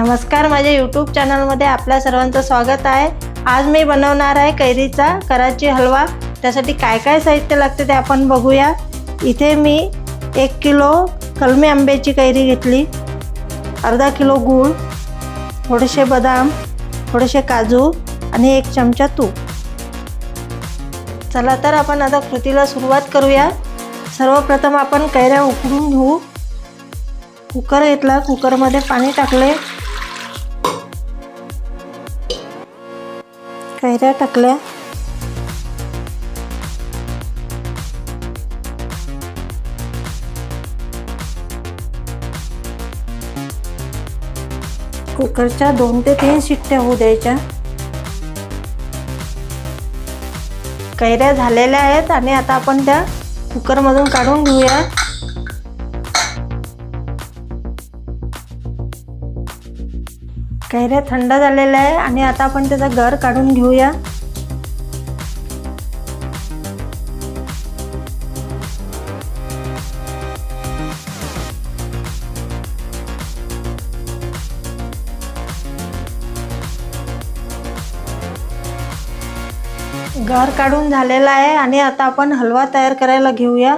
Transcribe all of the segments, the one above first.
नमस्कार माझ्या यूट्यूब चॅनलमध्ये आपल्या सर्वांचं स्वागत आहे. आज मी बनवणार आहे कैरीचा कराची हलवा. त्यासाठी काय काय साहित्य लागते ते आपण बघूया. इथे मी एक किलो कलमी आंब्याची कैरी घेतली. अर्धा किलो गूळ थोडेसे बदाम थोडेसे काजू आणि एक चमचा तूप. चला तर आपण आता कृतीला सुरुवात करूया. सर्वप्रथम आपण कैऱ्या उकडून घेऊ. कुकर घेतला कुकरमध्ये पाणी टाकले. कैऱ्या टाकल्या. कुकरच्या दोन ते तीन शिट्ट्या होऊ द्यायच्या. कैऱ्या झालेल्या आहेत आणि आता आपण त्या कुकरमधून काढून घेऊया. कैऱ्या थंड झालेल्या आहे आणि आता आपण त्याचा गर काढून घेऊया. गर काढून झालेला आहे आणि आता आपण हलवा तयार करायला घेऊया.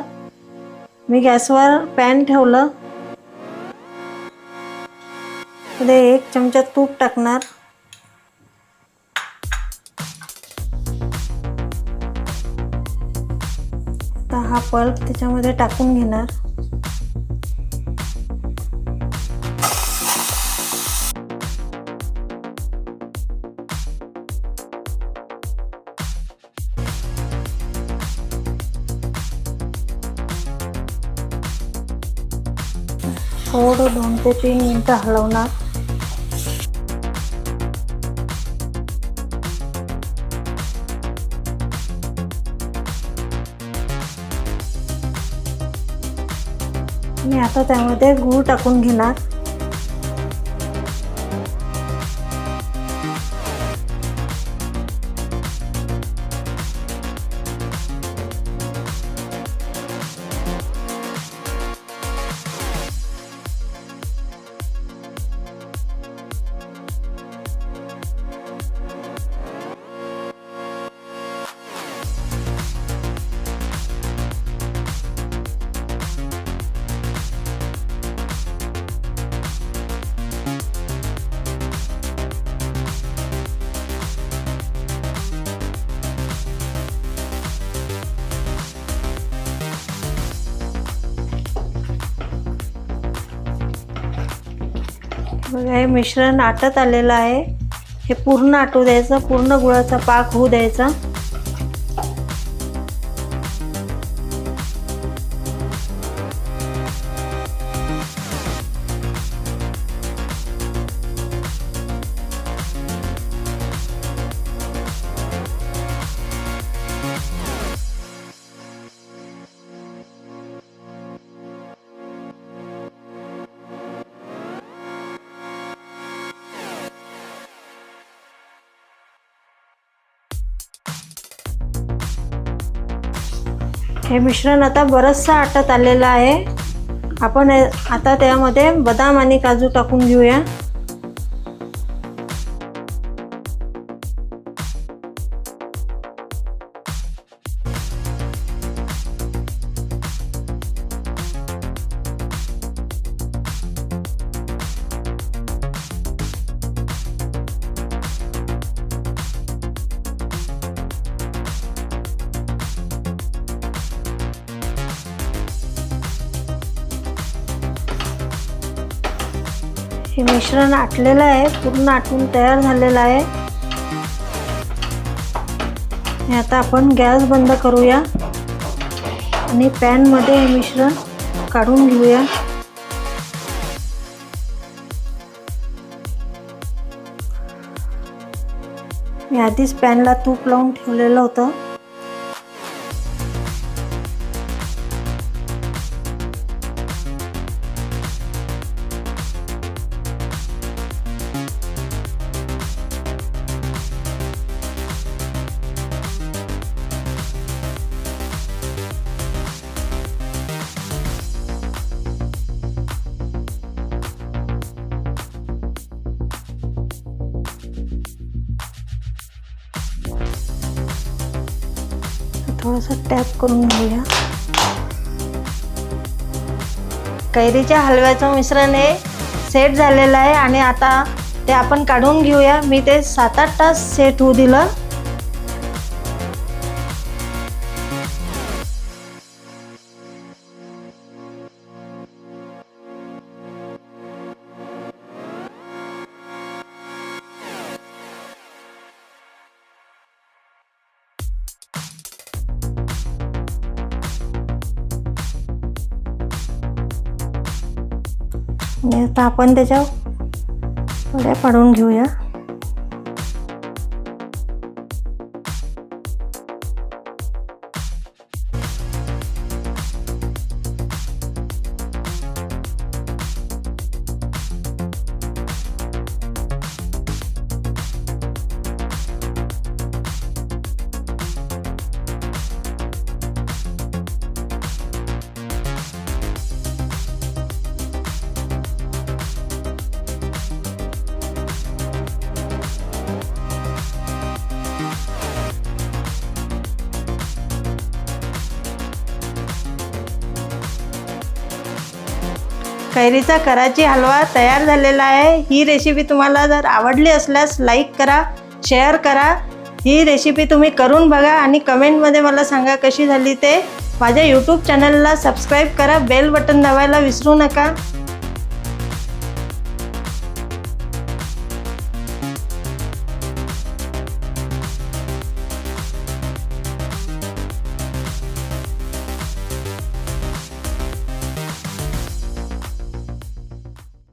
मी गॅसवर पॅन ठेवलं. मध्ये एक चमचा तूप टाकणार. आता हा पल्प त्याच्यामध्ये टाकून घेणार. थोडं दोन ते तीन मिनटं हलवणार. मी आता त्यामध्ये गूळ टाकून घेणार. बघा हे मिश्रण आटत आलेलं आहे. हे पूर्ण आटू द्यायचं पूर्ण गुळाचा पाक होऊ द्यायचा. हे मिश्रण आता बरंचसं आटत आलेलं आहे. आपण आता त्यामध्ये बदाम आणि काजू टाकून घेऊया. हे मिश्रण आटलेलं आहे पूर्ण आटून तयार झालेलं आहे. हे आता आपण गॅस बंद करूया आणि पॅनमध्ये हे मिश्रण काढून घेऊया. मी आधीच पॅनला तूप लावून ठेवलेलं होतं. थोडंसं टॅप करून घेऊया. कैरीच्या हलव्याचं मिश्रण हे सेट झालेलं आहे आणि आता ते आपण काढून घेऊया. मी ते सात आठ तास सेट होऊ दिलं. आणि आता आपण त्याच्या वड्या पाडून घेऊया. कैरीचा कराची हलवा तयार झालेला आहे. ही रेसिपी तुम्हाला जर आवडली असल्यास लाईक करा शेअर करा. ही रेसिपी तुम्ही करून बघा आणि कमेंटमध्ये मला सांगा कशी झाली ते. माझ्या यूट्यूब चॅनलला सबस्क्राईब करा बेल बटन दाबायला विसरू नका.